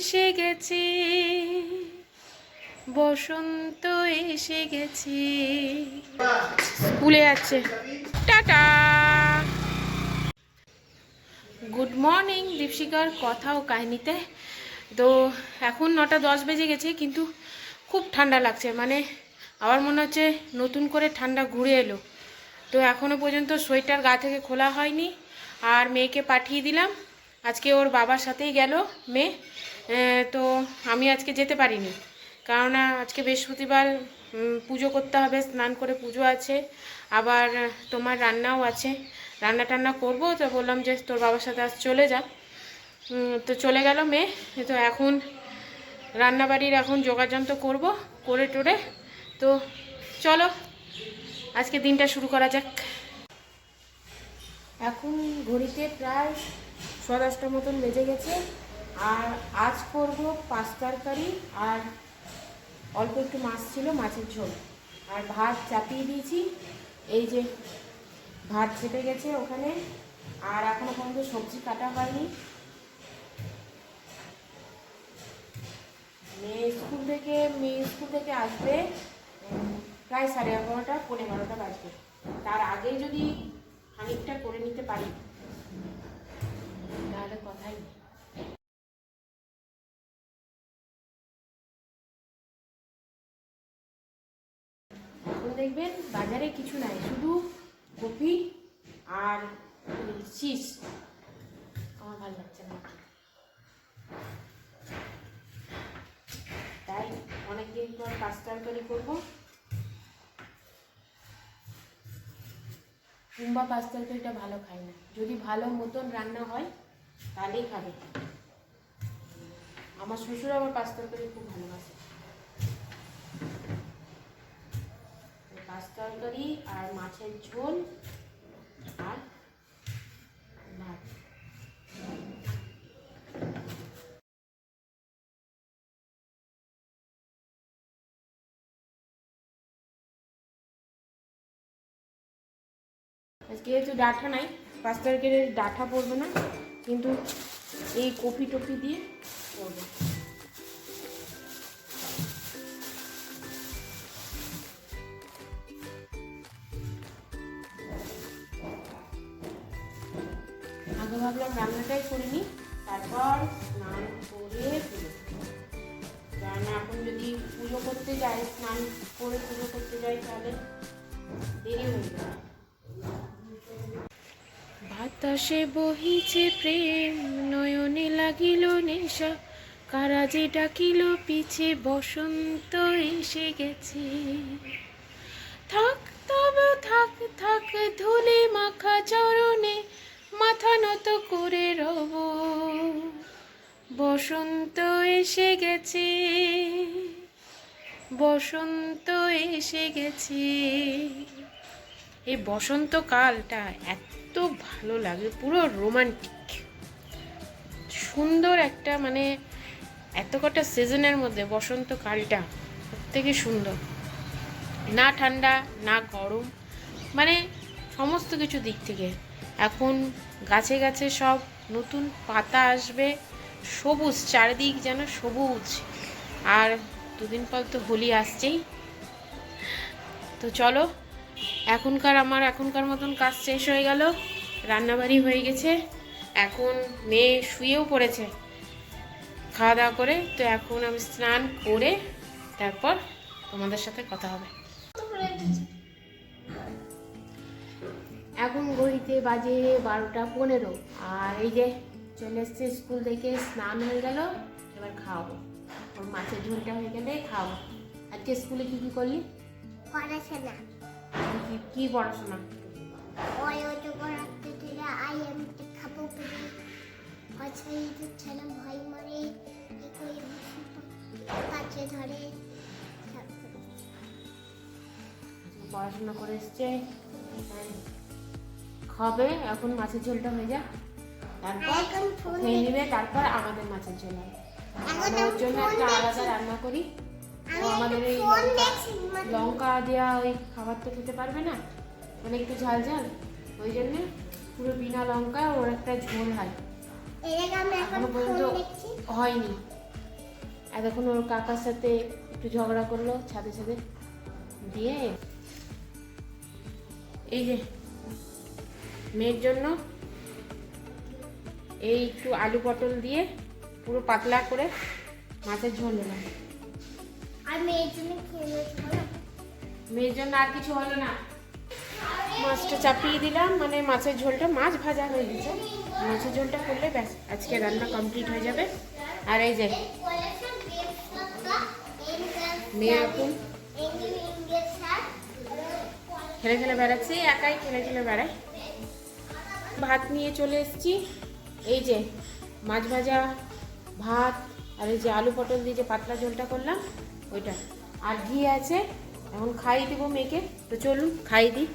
এসে গেছে। বসন্ত এসে গেছে। স্কুলে যাচ্ছে টাটা। গুড মর্নিং দীপশিকার কথা ও কাহিনীতে। তো এখন নটা দশ বেজে গেছে, কিন্তু খুব ঠান্ডা লাগছে। মানে আমার মনে হচ্ছে নতুন করে ঠান্ডা ঘুরে এলো। তো এখনও পর্যন্ত সোয়েটার গা থেকে খোলা হয়নি। আর মেয়েকে পাঠিয়ে দিলাম। আজকে ওর বাবার সাথেই গেল মেয়ে। তো আমি আজকে যেতে পারিনি। কারণ আজকে বৃহস্পতিবার পুজো করতে হবে, স্নান করে পুজো আছে, আবার তোমার রান্নাও আছে। রান্না টান্না করব, তো বললাম যে তোর বাবার সাথে আজ চলে যা। তো চলে গেল মেয়ে তো এখন রান্নাবাড়ির এখন যোগাযন্ত্র করব, করে টোরে। তো চলো, আজকে দিনটা শুরু করা যাক। এখন ঘড়িতে প্রায় ছ দশটার মতন বেজে গেছে। আর আজ করব পাঁচ তরকারি আর অল্প একটু মাছ ছিল, মাছের ঝোল। আর ভাত চাপিয়ে দিয়েছি। এই যে ভাত চেপে গেছে ওখানে। আর এখনও পর্যন্ত সবজি কাটা হয়নি। মেয়ে স্কুল থেকে, মেয়ে স্কুল থেকে আসবে প্রায় সাড়ে এগারোটা, পৌনে বারোটা বাজবে। তার আগে যদি খানিকটা করে নিতে পারি। দেখবেন বাজারে কিছু নাই, শুধু কপি আর চিজ আমার ভালো লাগছে না। তাই অনেকদিন পর পাঁচ তরকারি করব। কুম্বা পাঁচ তরকারিটা ভালো খাই না। যদি ভালো মতন রান্না হয়, তাহলেই খাবে। আমার শ্বশুর আমার পাঁচ তরকারি খুব ভালোবাসে। পাঁচ তরকারি আর মাছের ঝোল আর ভাত। আজকে যেহেতু ডাঁটা নাই, পাঁচ তারিখের ডাঁটা পড়বে না, কিন্তু এই কপি টপি দিয়ে পড়বে। আগে ভাবলাম রান্নাটাই করে নিই। তারপর স্নান করে পুজো কারণ এখন যদি পুজো করতে যাই, স্নান করে পুজো করতে যাই, তাহলে দেরি হয়ে যাবে। বাতাসে বহিছে প্রেম, নয়নে লাগিল নেশা। কারাজে ডাকিল, পিছে বসন্ত এসে গেছে। থাক তবে থাক থাক, ধুলে মাখা চরণে মাথা নত করে রব। বসন্ত এসে গেছে, বসন্ত এসে গেছে। এই বসন্তকালটা এত ভালো লাগে, পুরো রোমান্টিক। সুন্দর একটা মানে এত কটা সিজনের মধ্যে বসন্তকালটা থেকে সুন্দর। না ঠান্ডা, না গরম মানে সমস্ত কিছু দিক থেকে। এখন গাছে গাছে সব নতুন পাতা আসবে, সবুজ, চারিদিক যেন সবুজ। আর দুদিন পর তো হোলি আসছেই। তো চলো, এখনকার আমার এখনকার মতন কাজ শেষ হয়ে গেল, রান্নাবাড়ি হয়ে গেছে। এখন মেয়ে শুয়েও পড়েছে। খাওয়া দাওয়া করে, তো এখন আমি স্নান করে তারপর তোমাদের সাথে কথা হবে। এখন ঘড়িতে বাজে বারোটা পনেরো। আর এই যে চলে এসছে স্কুল থেকে স্নান হয়ে গেল এবার খাওয়াবো। ওর মাছের ঝোলটা হয়ে গেলে খাওয়াবো। আজকে স্কুলে কি কি করলি? পড়াশোনা। কি- কি পড়াশোনা? পড়াশোনা করে এসছে। খাবে এখন মাছের ঝোলটা হয়ে যা তারপর খেয়ে নিবে তারপর আমাদের মাছের ঝোল হবে। ওর জন্য একটা আলাদা রান্না করি। আমি আমাদের এই লঙ্কা দেখছি মানে দেওয়া ওই খাবার তো খেতে পারবে না। মানে একটু ঝাল ঝাল। ওই জন্য পুরো বিনা লঙ্কা ওর একটা ঝোল হয়। এখনও পর্যন্ত হয়নি। এতক্ষণ ওর কাকার সাথে একটু ঝগড়া করল ছাদে ছাদে। দিয়ে এই যে মেয়ের জন্য। এই একটু আলু পটল দিয়ে পুরো পাতলা করে মাছের ঝোল হলো। আর মেয়ের জন্য মেয়ের জন্য আর কিছু হলো না। মাছটা চাপিয়ে দিলাম মানে মাছের ঝোলটা মাছ ভাজা হয়ে গেছে। মাছের ঝোলটা করলে ব্যাস আজকে রান্না কমপ্লিট হয়ে যাবে। আর এই যে মেয়ে এখন খেলে খেলে বেড়াচ্ছে একাই খেলে খেলে বেড়ায় ভাত নিয়ে চলে এসেছি। এই যে মাছ ভাজা, ভাত, আর এই যে আলু পটল দিয়ে যে পাতলা ঝোলটা করলাম, ওইটা। আর ঘি আছে, এখন খাই দিব মেয়েকে। তো চলুন খাই দিই।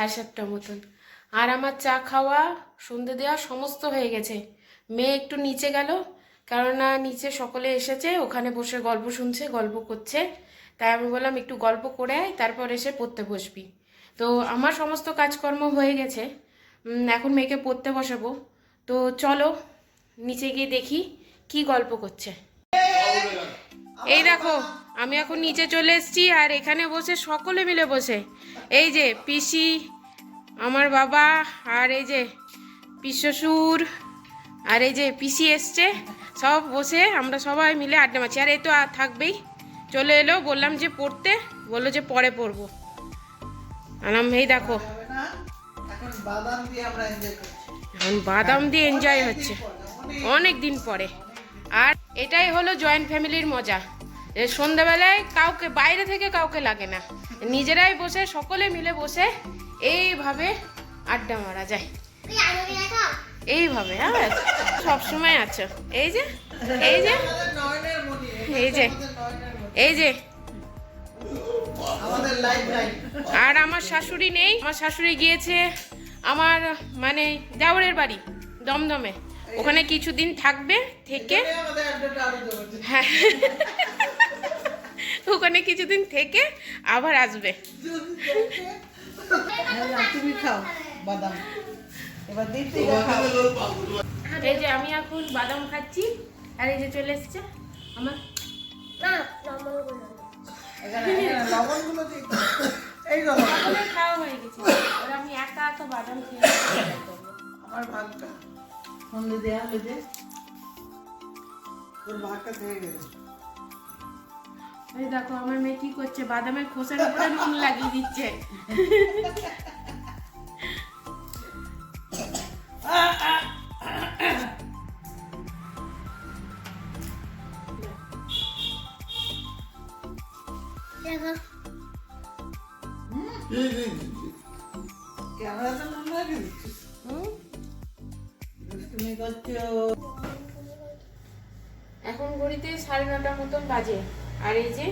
সাড়ে সাতটার মতন। আর আমার চা খাওয়া, সন্ধে দেওয়া সমস্ত হয়ে গেছে। মেয়ে একটু নিচে গেল, কেননা নিচে সকলে এসেছে, ওখানে বসে গল্প শুনছে, গল্প করছে। তাই আমি বললাম, একটু গল্প করে আয়, তারপর এসে পড়তে বসবি। তো আমার সমস্ত কাজকর্ম হয়ে গেছে। এখন মেয়েকে পড়তে বসাবো। তো চলো, নিচে গিয়ে দেখি কি গল্প করছে। এই দেখো আমি এখন নিচে চলে এসেছি আর এখানে বসে সকলে মিলে বসে। এই যে পিসি, আমার বাবা আর এই যে পিসশ্বশুর আর এই যে পিসি এসছে, সব বসে আমরা সবাই মিলে আড্ডা মারছি। আর এই তো আর থাকবেই। চলে এলো, বললাম যে পড়তে, বলল যে পরে পড়ব। আলাম এই দেখো। এখন বাদাম দিয়ে এনজয় হচ্ছে। অনেক দিন পরে। আর এটাই হলো জয়েন্ট ফ্যামিলির মজা। যে সন্ধ্যাবেলায় কাউকে বাইরে থেকে কাউকে লাগে না। নিজেরাই বসে সকলে মিলে বসে এইভাবে আড্ডা মারা যায়। এইভাবে হ্যাঁ? সবসময় আছো। এই যে এই যে এই যে এই যে। আর আমার শাশুড়ি নেই। আমার শাশুড়ি গিয়েছে আমার মানে জাওরের বাড়ি দমদমে। ওখানে কিছুদিন থাকবে থেকে হ্যাঁ। ওখানে কিছুদিন থেকে আবার আসবে। তুমি খাও বাদাম। এবার এই যে আমি এখন বাদাম খাচ্ছি আর এই যে চলে এসছে আমার। না লবণগুলো এই খাওয়া হয়ে গেছে। এবার আমি একা একা বাদাম খেয়ে আমার ভাগটা। সন্ধে দেয়া হলে যে তোর ভাগটা থেকে গেছে এই দেখো আমার মেয়ে কি করছে? বাদামের খোসার উপরে নুন লাগিয়ে দিচ্ছে। ক্যামেরাতে নুন লাগিয়ে দিচ্ছিস তুমি করছ এখন ঘড়িতে সাড়ে নটার মতন বাজে। আর এই যে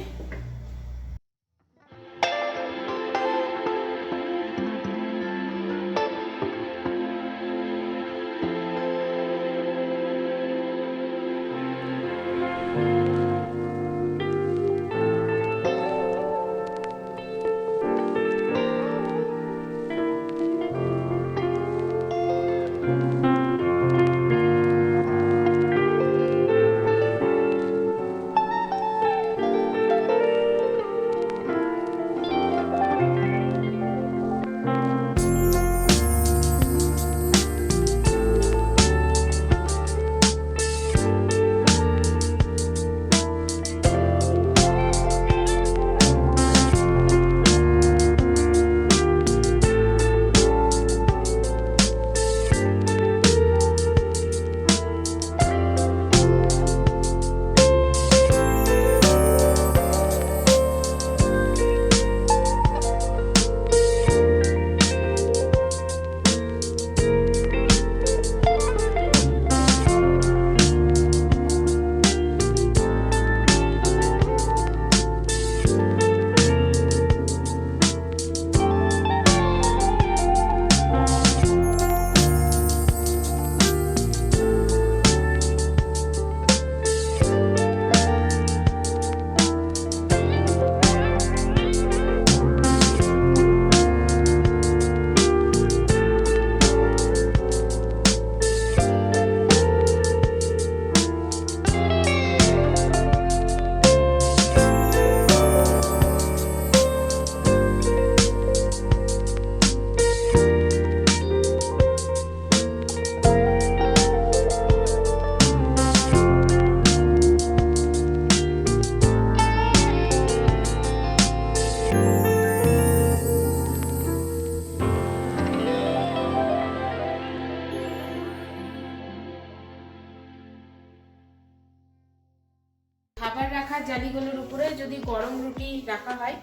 রুটি রাখা হয়,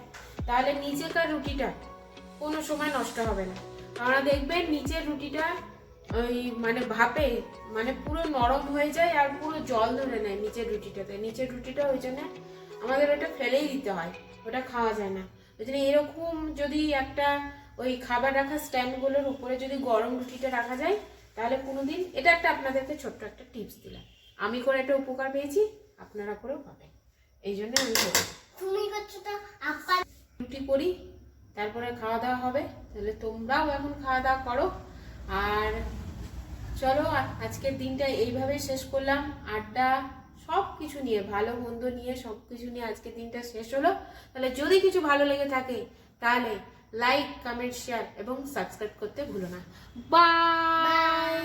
তাহলে নিচেকার রুটিটা কোনো সময় নষ্ট হবে না। আমরা দেখবেন নিচের রুটিটা ওই মানে ভাপে মানে পুরো নরম হয়ে যায় আর পুরো জল ধরে নেয় নিচের রুটিটাতে। নিচের রুটিটা ওই জন্য আমাদের ওটা ফেলেই দিতে হয়, ওটা খাওয়া যায় না। ওই জন্য এরকম যদি একটা ওই খাবার রাখা স্ট্যান্ডগুলোর উপরে যদি গরম রুটিটা রাখা যায়, তাহলে কোনোদিন, এটা একটা আপনাদেরকে ছোট্ট একটা টিপস দিলাম। আমি করে একটা উপকার পেয়েছি, আপনারা করেও পাবেন। এই জন্য আমি করি তুমি করছ তো আব্বা রুটি করি তারপরে খাওয়া দাওয়া হবে। তাহলে তোমরাও এখন খাওয়া দাওয়া করো। আর চলো আজকের দিনটা এইভাবে শেষ করলাম। আড্ডা সব কিছু নিয়ে ভালো মন্দ নিয়ে সব কিছু নিয়ে আজকের দিনটা শেষ হলো। তাহলে যদি কিছু ভালো লেগে থাকে তাহলে লাইক কমেন্ট শেয়ার এবং সাবস্ক্রাইব করতে ভুলো না। বাই